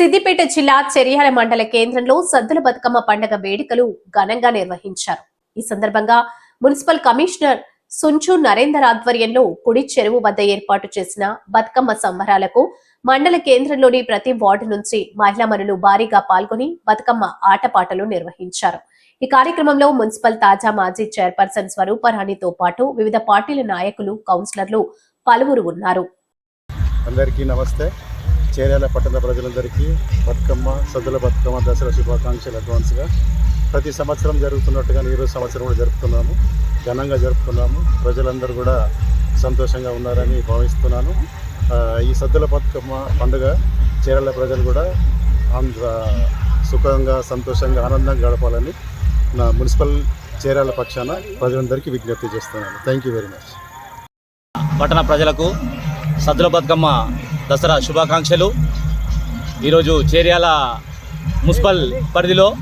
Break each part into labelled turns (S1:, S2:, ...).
S1: సిద్దిపేట జిల్లా చెరియాల మండల కేంద్రంలో సద్దుల బతుకమ్మ పండగ వేడుకలు ఘనంగా నిర్వహించారు. ఈ సందర్భంగా మున్సిపల్ కమిషనర్ సుంచు నరేందర్ ఆధ్వర్యంలో కుడి చెరువు వద్ద ఏర్పాటు చేసిన బతుకమ్మ సంబరాలకు మండల కేంద్రంలోని ప్రతి వార్డు నుంచి మహిళామణులు భారీగా పాల్గొని బతుకమ్మ ఆటపాటలు నిర్వహించారు. ఈ కార్యక్రమంలో మున్సిపల్ తాజా మాజీ చైర్పర్సన్ స్వరూపరాణితో పాటు వివిధ పార్టీల నాయకులు కౌన్సిలర్లు పలువురు ఉన్నారు.
S2: అందరికీ నమస్తే. చేరాల పట్టణ ప్రజలందరికీ బతుకమ్మ సద్దుల బతుకమ్మ దసరా శుభాకాంక్షలు అడ్వాన్స్గా. ప్రతి సంవత్సరం జరుగుతున్నట్టుగా ఈరోజు సంవత్సరం కూడా జరుపుతున్నాము. ఘనంగా జరుపుకున్నాము. ప్రజలందరూ కూడా సంతోషంగా ఉన్నారని భావిస్తున్నాను. ఈ సద్దుల బతుకమ్మ పండుగ చేరాల ప్రజలు కూడా ఆంధ్ర సుఖంగా సంతోషంగా ఆనందంగా గడపాలని నా మున్సిపల్ చేరాల పక్షాన ప్రజలందరికీ విజ్ఞప్తి చేస్తున్నాను. Thank you very much.
S3: పట్టణ ప్రజలకు సద్దుల బతుకమ్మ దసరా శుభాకాంక్షలు. ఈరోజు చేర్యాల మున్సిపల్ పరిధిలో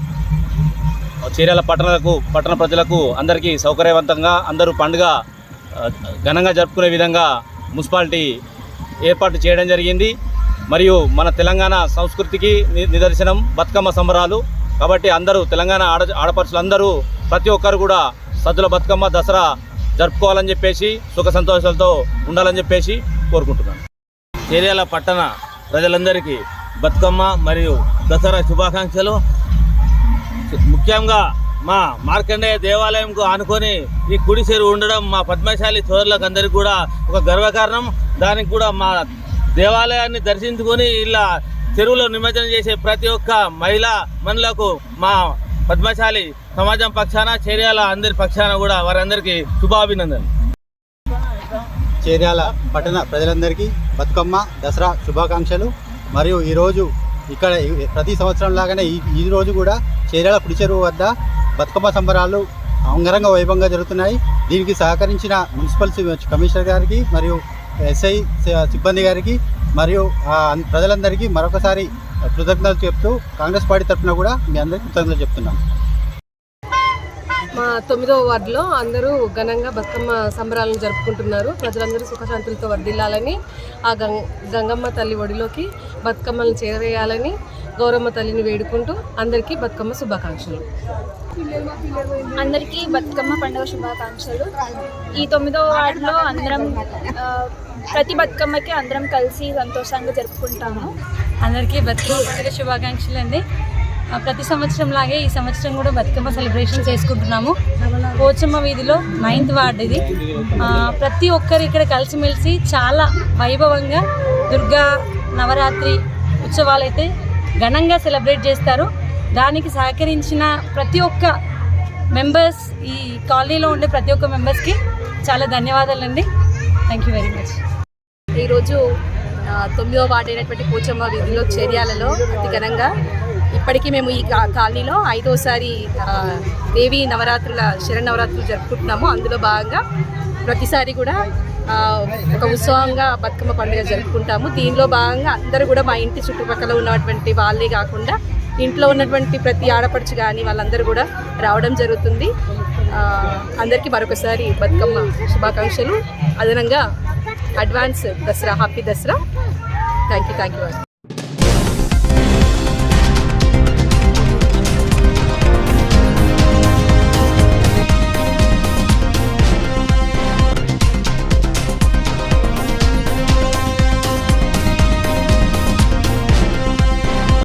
S3: చేర్యాల పట్టణాలకు పట్టణ ప్రజలకు అందరికీ సౌకర్యవంతంగా అందరూ పండుగ ఘనంగా జరుపుకునే విధంగా మున్సిపాలిటీ ఏర్పాటు చేయడం జరిగింది. మరియు మన తెలంగాణ సంస్కృతికి ని- నిదర్శనం బతుకమ్మ సంబరాలు. కాబట్టి అందరూ తెలంగాణ ఆడ ఆడపడుచులందరూ ప్రతి ఒక్కరు కూడా సద్దుల బతుకమ్మ దసరా జరుపుకోవాలని చెప్పేసి సుఖ సంతోషాలతో ఉండాలని చెప్పేసి కోరుకుంటున్నాను.
S4: చేర్యాల పట్టణ ప్రజలందరికీ బతుకమ్మ మరియు దసరా శుభాకాంక్షలు. ముఖ్యంగా మా మార్కండేయ దేవాలయంకు ఆనుకొని ఈ కుడి ఉండడం మా పద్మశాలి సోదరులకు అందరికీ కూడా ఒక గర్వకారణం. దానికి కూడా మా దేవాలయాన్ని దర్శించుకొని ఇలా చెరువులో నిమజ్జనం చేసే ప్రతి ఒక్క మహిళ మనులకు మా పద్మశాలి సమాజం పక్షాన చర్యల అందరి పక్షాన కూడా వారందరికీ శుభాభినందనలు.
S5: చేర్యాల పట్టణ ప్రజలందరికీ బతుకమ్మ దసరా శుభాకాంక్షలు. మరియు ఈరోజు ఇక్కడ ప్రతి సంవత్సరం లాగానే ఈ ఈ రోజు కూడా చేర్యాల పుడిచెరువు వద్ద బతుకమ్మ సంబరాలు అంగరంగ వైభవంగా జరుగుతున్నాయి. దీనికి సహకరించిన మున్సిపల్ కమిషనర్ గారికి మరియు ఎస్ఐ సిబ్బంది గారికి మరియు ప్రజలందరికీ మరొకసారి కృతజ్ఞతలు చెప్తూ కాంగ్రెస్ పార్టీ తరఫున కూడా మీ అందరికీ కృతజ్ఞతలు చెప్తున్నాను.
S6: మా తొమ్మిదవ వార్డులో అందరూ ఘనంగా బతుకమ్మ సంబరాలను జరుపుకుంటున్నారు. ప్రజలందరూ సుఖశాంతులతో వర్ధిల్లాలని ఆ గం గంగమ్మ తల్లి ఒడిలోకి బతుకమ్మలను చేరవేయాలని గౌరమ్మ తల్లిని వేడుకుంటూ అందరికీ బతుకమ్మ శుభాకాంక్షలు.
S7: అందరికీ బతుకమ్మ పండుగ శుభాకాంక్షలు. ఈ తొమ్మిదవ వార్డులో అందరం ప్రతి బతుకమ్మకి అందరం కలిసి సంతోషంగా జరుపుకుంటాము.
S8: అందరికీ బతుకమ్మ పండుగ శుభాకాంక్షలు అండి ప్రతి సంవత్సరం లాగే ఈ సంవత్సరం కూడా బతుకమ్మ సెలబ్రేషన్ చేసుకుంటున్నాము. పోచమ్మ వీధిలో నైన్త్ వార్డ్ ఇది. ప్రతి ఒక్కరు ఇక్కడ కలిసిమెలిసి చాలా వైభవంగా దుర్గా నవరాత్రి ఉత్సవాలు అయితే ఘనంగా సెలబ్రేట్ చేస్తారు. దానికి సహకరించిన ప్రతి ఒక్క మెంబర్స్ ఈ కాలనీలో ఉండే ప్రతి ఒక్క మెంబర్స్కి చాలా ధన్యవాదాలండి. థ్యాంక్ యూ వెరీ మచ్
S6: ఈరోజు తొమ్మిదో తొమ్మిదవ వార్డు అయినటువంటి పోచమ్మ వీధిలో చేర్యాలలో అతి ఘనంగా ఇప్పటికీ మేము ఈ కా- కాలనీలో ఐదోసారి దేవి నవరాత్రుల శరణవరాత్రులు జరుపుకుంటున్నాము. అందులో భాగంగా ప్రతిసారి కూడా ఒక ఉత్సవంగా బతుకమ్మ పండుగ జరుపుకుంటాము. దీనిలో భాగంగా అందరూ కూడా మా ఇంటి చుట్టుపక్కల ఉన్నటువంటి వాళ్ళే కాకుండా ఇంట్లో ఉన్నటువంటి ప్రతి ఆడపడుచు కానీ వాళ్ళందరూ కూడా రావడం జరుగుతుంది. అందరికీ మరొకసారి బతుకమ్మ శుభాకాంక్షలు. అదనంగా advance Dasara happy Dasara. Thank you thank you